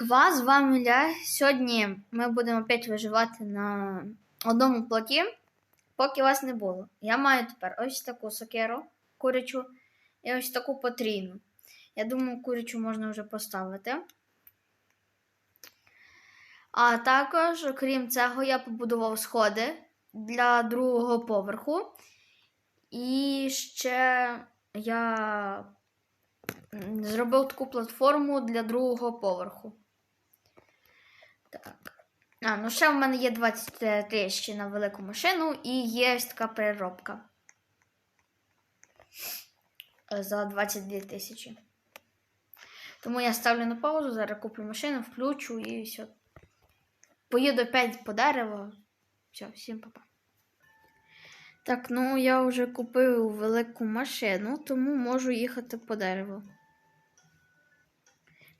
Ква, з вами Ля. Сьогодні ми будемо опять виживати на одному плоті, поки вас не було. Я маю тепер ось таку сокеру курячу і ось таку потрійну. Я думаю, курячу можна вже поставити. А також, крім цього, я побудував сходи для другого поверху. І ще я зробив таку платформу для другого поверху. Так. А, ну ще в мене є 23 ще на велику машину і є така переробка. За 22 тисячі. Тому я ставлю на паузу, зараз куплю машину, включу і все. Поїду опять по дереву. Все, всім па-па. Так, ну я вже купив велику машину, тому можу їхати по дереву.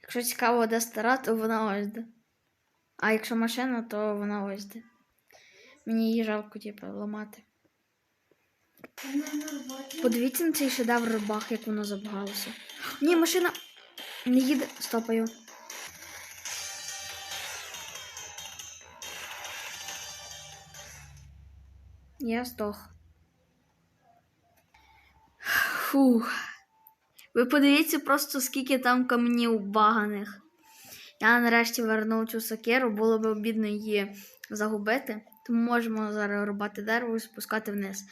Якщо цікаво, де стара, то вона ось. А якщо машина, то вона ось де. Мені її жалко, типу, ламати. Подивіться на цей шедевр рибах, як воно забагалося. Ні, машина не їде. Стопаю. Я здох. Фух. Ви подивіться просто, скільки там камнів баганих. Я нарешті вернув цю сокеру, було б обідно її загубити. Тому можемо зараз рубати дерево і спускати вниз.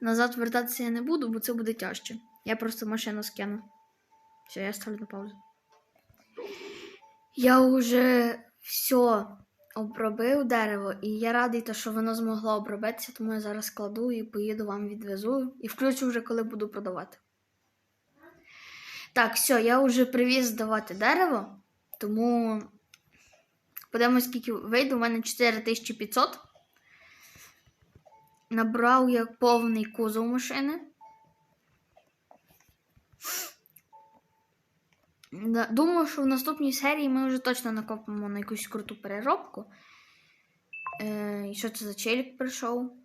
Назад вертатися я не буду, бо це буде тяжче. Я просто машину скину. Все, я ставлю на паузу. Я вже все обробив дерево, і я радий, то, що воно змогло обробитися, тому я зараз складу і поїду вам відвезу і включу вже, коли буду продавати. Так, все, я вже привіз здавати дерево, тому подивимось, скільки вийде. У мене 4500. Набрав я повний кузов машини. Думаю, що в наступній серії ми вже точно накопимо на якусь круту переробку. Е, і що це за челік прийшов?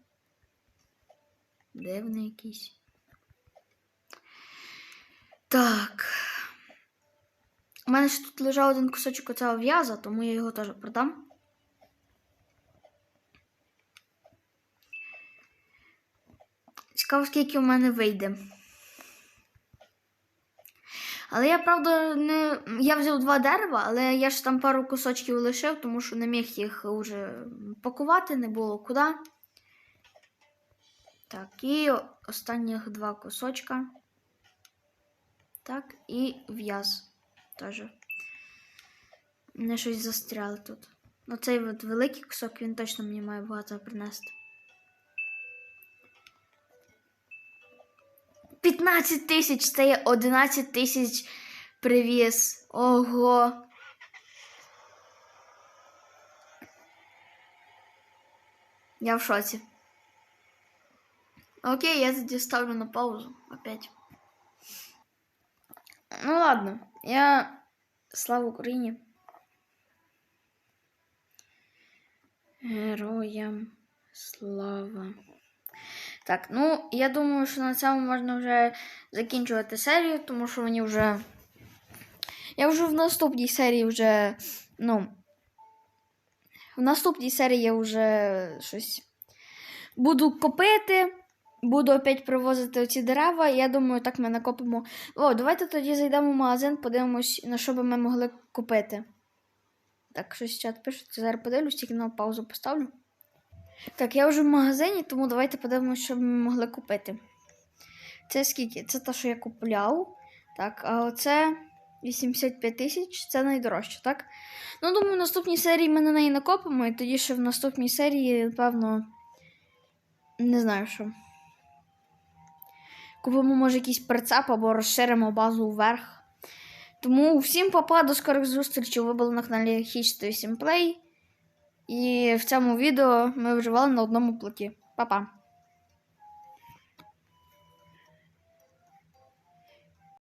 Дивний якийсь. Так. У мене ж тут лежав один кусочок оцього в'яза, тому я його теж продам. Цікаво, скільки у мене вийде. Але я, правда, не. Я взяв два дерева, але я ж там пару кусочків лишив, тому що не міг їх вже пакувати, не було куди. Так, і останніх два кусочка. Так, і в'яз теж. Мене щось застряло тут. Ну, цей от великий кусок, він точно мені має багато принести. 15 тисяч це є 11 тисяч привіз. Ого. Я в шоці. Окей, я тоді ставлю на паузу опять. Ну ладно, я слава Україні. Героям слава. Так, ну я думаю, що на цьому можна вже закінчувати серію, тому що мені вже. Я вже в наступній серії вже. Ну. В наступній серії я вже щось буду копити, буду опять привозити оці дерева. І я думаю, так ми накопимо. О, давайте тоді зайдемо в магазин, подивимось, на що би ми могли купити. Так, щось чат пишуть. Зараз подивлюсь, тільки на паузу поставлю. Так, я вже в магазині, тому давайте подивимося, що ми могли купити. Це скільки? Це те, що я купляв. Так, а оце 85 тисяч, це найдорожче, так? Ну, думаю, в наступній серії ми на неї накопимо, і тоді ще в наступній серії, напевно, не знаю що. Купимо, може, якийсь прицеп або розширимо базу вверх. Тому всім папа, до скорих зустрічей. Ви були на каналі Hitch 8 Play. І в цьому відео ми вживали на одному плоті. Па-па!